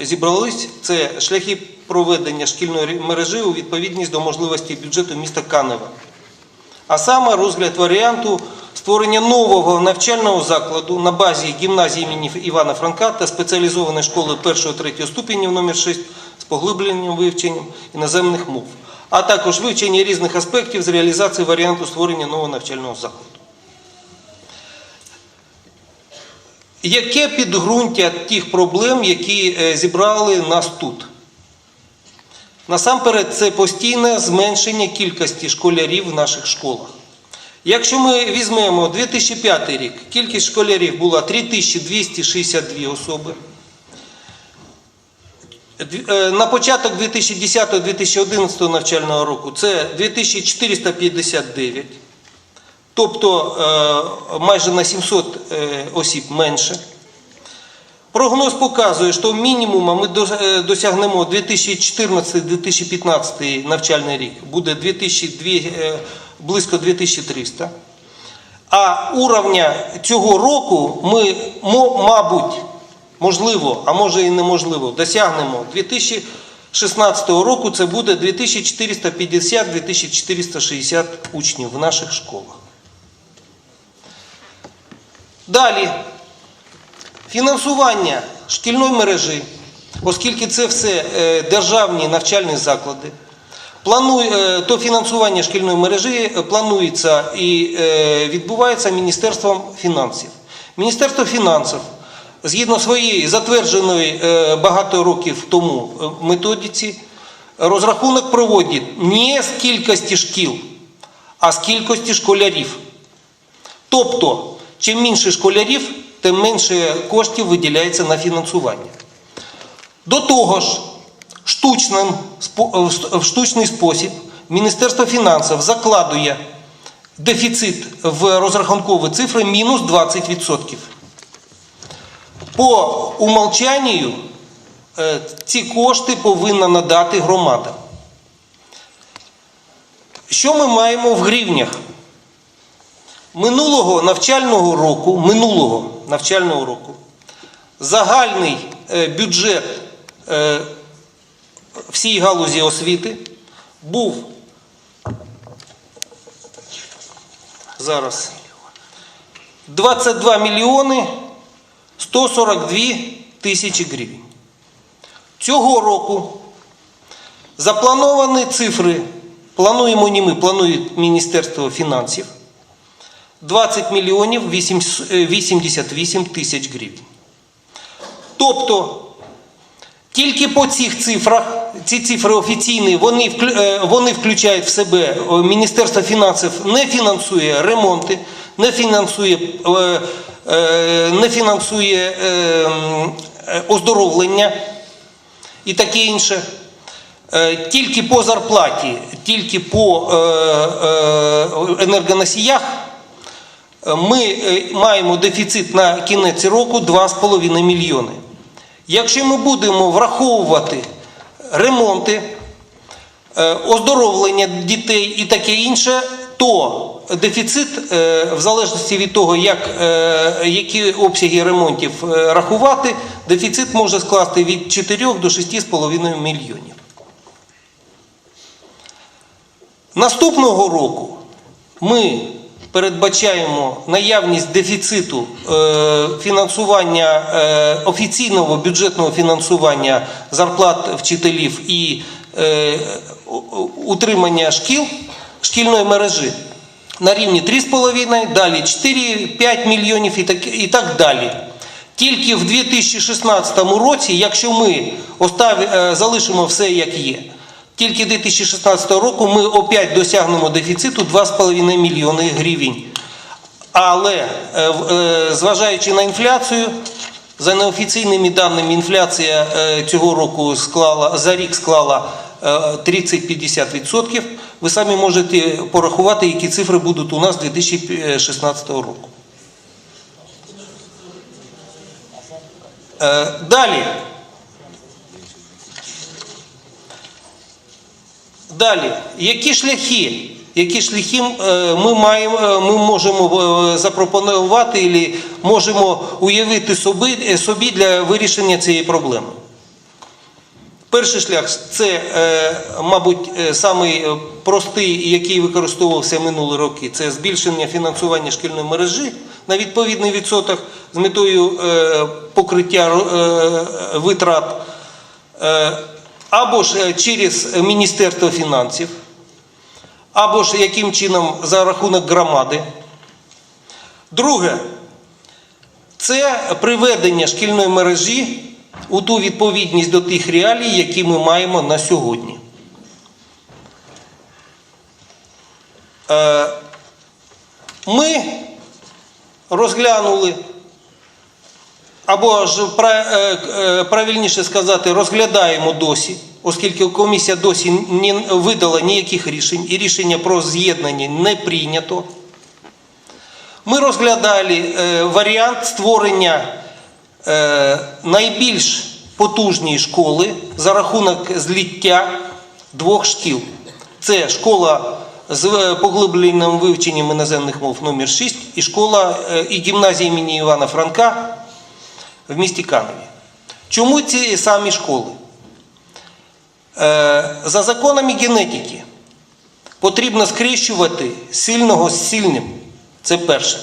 зібрались. Це шляхи проведення шкільної мережі у відповідність до можливості бюджету міста Канева. А саме розгляд варіанту створення нового навчального закладу на базі гімназії імені Івана Франка та спеціалізованої школи 1-3 ступенів номер 6 з поглибленням вивченням іноземних мов, а також вивчення різних аспектів з реалізації варіанту створення нового навчального закладу. Яке підґрунтя тих проблем, які е, зібрали нас тут? Насамперед, це постійне зменшення кількості школярів в наших школах. Якщо ми візьмемо 2005 рік, кількість школярів була 3262 особи. Е, На початок 2010-2011 навчального року це 2459, тобто е, майже на 700 е, осіб менше. Прогноз показує, що мінімуму ми е, досягнемо 2014-2015 навчальний рік, буде 2002, е, близько 2300. А уровня цього року ми, мабуть, можливо, а може і неможливо, досягнемо 2016 року, це буде 2450-2460 учнів в наших школах. Далі. Фінансування шкільної мережі, оскільки це все е, державні навчальні заклади, е, то фінансування шкільної мережі е, планується і відбувається Міністерством фінансів. Міністерство фінансів, згідно своєї затвердженої багато років тому методиці, розрахунок проводить не з кількості шкіл, а з кількості школярів. Тобто, чим менше школярів, тим менше коштів виділяється на фінансування. До того ж, штучним, в- в штучний спосіб Міністерство фінансів закладує дефіцит в розрахункові цифри мінус 20%. По умолчанню е, ці кошти повинна надати громада. Що ми маємо в гривнях? Минулого навчального року, минулого навчального року, загальний е, бюджет е, всій галузі освіти був зараз 22 мільйони 142 тисячі гривень. Цього року заплановані цифри, плануємо не ми, планує Міністерство фінансів, 20 мільйонів 88 тисяч гривень. Тобто, тільки по цих цифрах, ці цифри офіційні, вони, е, вони включають в себе, е, Міністерство фінансів не фінансує ремонти, не фінансує, е, не фінансує оздоровлення і таке інше. Тільки по зарплаті, тільки по енергоносіях ми е, маємо дефіцит на кінець року 2,5 мільйони. Якщо ми будемо враховувати ремонти, е, оздоровлення дітей і таке інше, то дефіцит, е, в залежності від того, як, які обсяги ремонтів рахувати, дефіцит може скласти від 4 до 6,5 мільйонів. Наступного року ми передбачаємо наявність дефіциту е, фінансування е, офіційного бюджетного фінансування зарплат вчителів і е, утримання шкіл шкільної мережі на рівні 3,5, далі 4-5 мільйонів і так, і так далі. Тільки в 2016 році, якщо ми остави, е, залишимо все як є, тільки 2016 року ми опять досягнемо дефіциту 2,5 мільйони гривень. Але е, е, зважаючи на інфляцію, за неофіційними даними, інфляція е, цього року склала за рік склала е, 30-50%. Ви самі можете порахувати, які цифри будуть у нас 2016 року. Далі. Далі, які шляхи, які шляхи е, ми маємо, е, ми можемо е, запропонувати і можемо уявити собі, собі для вирішення цієї проблеми? Перший шлях це, мабуть, самий простий, який використовувався минулі роки, це збільшення фінансування шкільної мережі на відповідний відсоток з метою покриття витрат, або ж е, через Міністерство фінансів, або ж яким чином за рахунок громади. Друге, це приведення шкільної мережі у ту відповідність до тих реалій, які ми маємо на сьогодні. Е, Ми розглянули, або ж е, е, правильніше сказати, розглядаємо досі, оскільки комісія досі не видала ніяких рішень, і рішення про з'єднання не прийнято. Ми розглядали е, варіант створення найбільш потужної школи за рахунок зліття двох шкіл. Це школа з поглибленим вивченням іноземних мов номер 6 і школа і гімназія імені Івана Франка в місті Каневі. Чому ці самі школи? Е, За законами генетики потрібно скрещувати сильного з сильним. Це перше.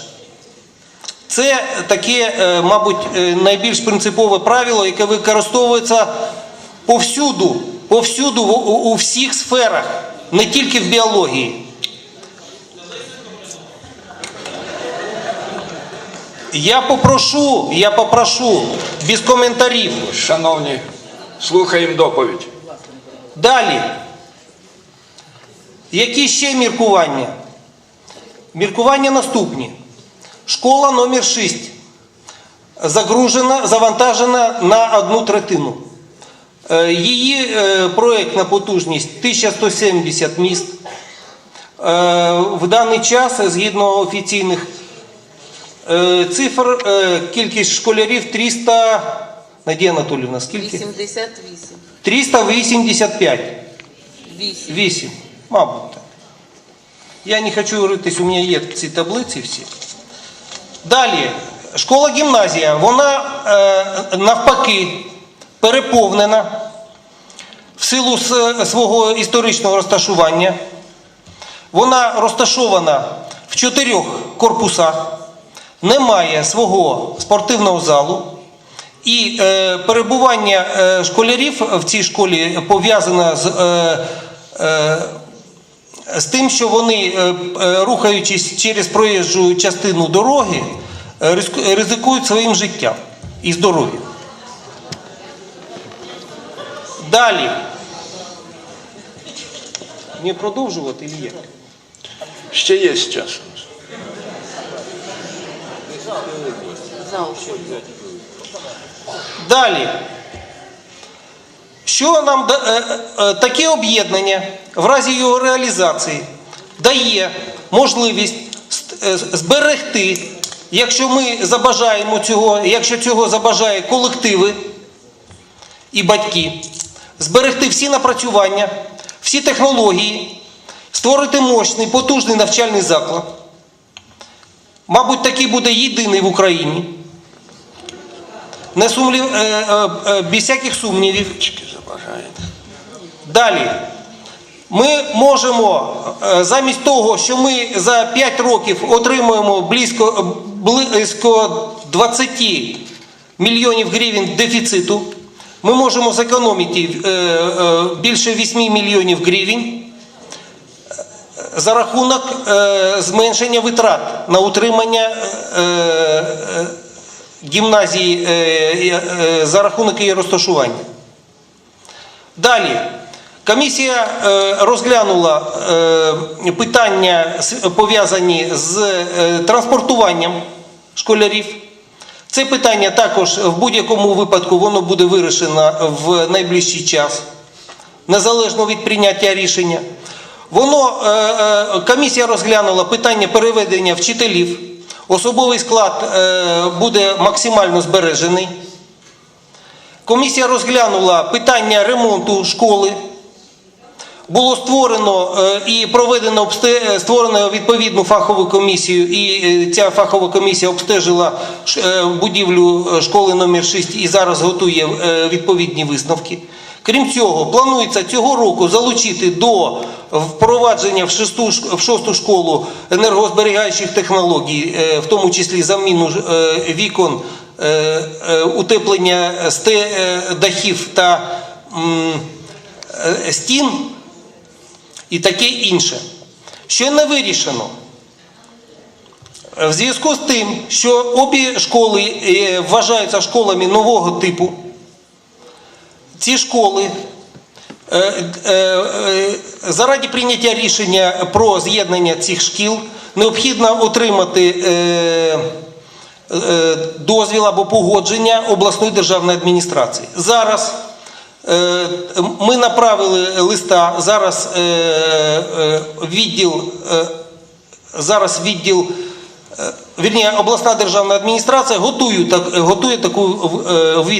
Це таке, е, мабуть, е, найбільш принципове правило, яке використовується повсюду, повсюду у, всіх сферах, не тільки в біології. Я попрошу, я попрошу без коментарів. Шановні, слухаємо доповідь. Далі. Які ще міркування? Міркування наступні. Школа номер 6 загружена, завантажена на одну третину. Е, Її е, проєктна потужність 1170 міст. Е, В даний час, згідно офіційних цифр, е, кількість школярів 300. Надія Анатолівна, скільки? 88. 385. 8. 8, мабуть. так. Я не хочу ритись, у мене є ці таблиці всі. Далі, школа-гімназія, вона е, навпаки переповнена в силу свого історичного розташування. Вона розташована в чотирьох корпусах, не має свого спортивного залу. І е, перебування е, школярів в цій школі пов'язане з, е, е, з тим, що вони, е, е, рухаючись через проїжджу частину дороги, е, ризикують своїм життям і здоров'ям. Далі. Мені продовжувати як? Ще є час. Зал. Далі. Що нам да- е, е, таке об'єднання в разі його реалізації дає можливість е, зберегти, якщо ми забажаємо цього, якщо цього забажає колективи і батьки, зберегти всі напрацювання, всі технології, створити мощний, потужний навчальний заклад. Мабуть, такий буде єдиний в Україні. Не сумлів, е, е, е, без всяких сумнівів. Далі. Ми можемо е, замість того, що ми за 5 років отримуємо близько, близько 20 мільйонів гривень дефіциту, ми можемо зекономити е, більше 8 мільйонів гривень за рахунок е, зменшення витрат на утримання е, е, гімназії за рахунок її розташування. Далі. Комісія розглянула питання пов'язані з транспортуванням школярів. Це питання також в будь-якому випадку воно буде вирішено в найближчий час, незалежно від прийняття рішення. Воно, е, е, комісія розглянула питання переведення вчителів. Особовий склад е, буде максимально збережений. Комісія розглянула питання ремонту школи. було створено і проведено створено відповідну фахову комісію, і ця фахова комісія обстежила будівлю школи номер 6 і зараз готує відповідні висновки. Крім цього, планується цього року залучити до впровадження в шесту в шосту школу енергозберігаючих технологій, е, в тому числі заміну е, вікон, е, утеплення дахів та стін і таке інше. Що не вирішено? В зв'язку з тим, що обі школи вважаються школами нового типу, ці школи е, е, е, заради прийняття рішення про з'єднання цих шкіл необхідно отримати дозвіл або погодження обласної державної адміністрації. Зараз ми направили листа, зараз відділ, зараз відділ Вірні, обласна державна адміністрація готує, так, готує таку е, від.